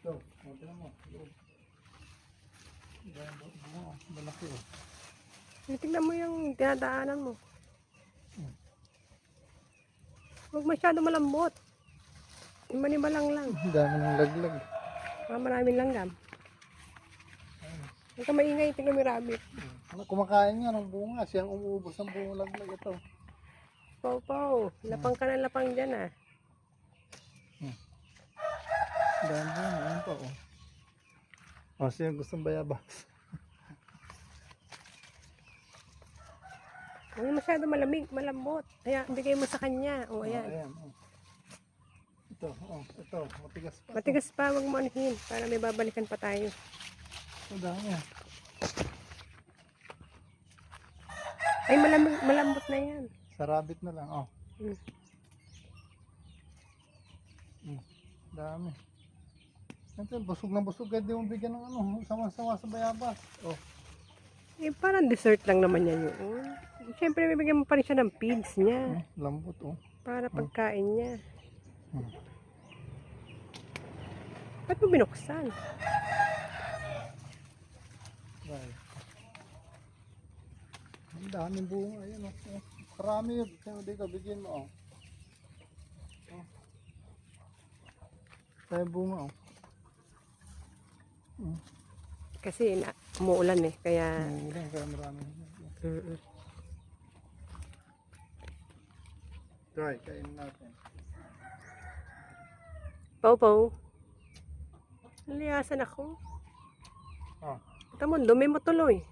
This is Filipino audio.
Ito, o, mo. Loob. Ganyan ba? Bunga, malaki oh. Eh, Tingnan mo yung dinadaanan mo. Huwag masyado malambot. Manibalang lang. Ang dami ng laglag. Mga maraming langgam. Huwag ka maingay, tingnan mo yung rabbit. Ano, kumakain nga ng bunga. Siyang umuubos ng bunga laglag ito. Pow, pow. Lapang ka ng lapang dyan ah. Ang dami bunga. Ayan pa oh. O, siyang gustong bayabas. Huwag masyado malamig, malambot. Kaya bigay mo sa kanya. O, Oh, ayan. ayan. oh. Ito, oh, ito. Matigas pa. Matigas pa, huwag mo anuhin. Para may babalikan pa tayo. Ang dami. Ay, malamig, malambot na yan. Sa rabbit na lang. Oh. Mm. Mm. Dami. Siyempre, busog na busog. Kahit di mo bigyan ng ano, sama-sama sa bayabas. Oh. Eh, parang dessert lang naman yan yun. Siyempre, bibigyan mo pa rin siya ng feeds niya. oh, lambot oh. Para pagkain niya. Hmm. Ba't mo binuksan? Right. Ang daming bunga. Ayan oh. oh. Karami yun. Kaya di ka bigyan mo oh. oh. Kaya bunga oh. Mm. Kasi na, umuulan eh. Kaya, Ulan, kaya marami. mm Try, kainin natin. Pau, pau. Naliyasan ako. Oh. Ito mo, dumi mo tuloy.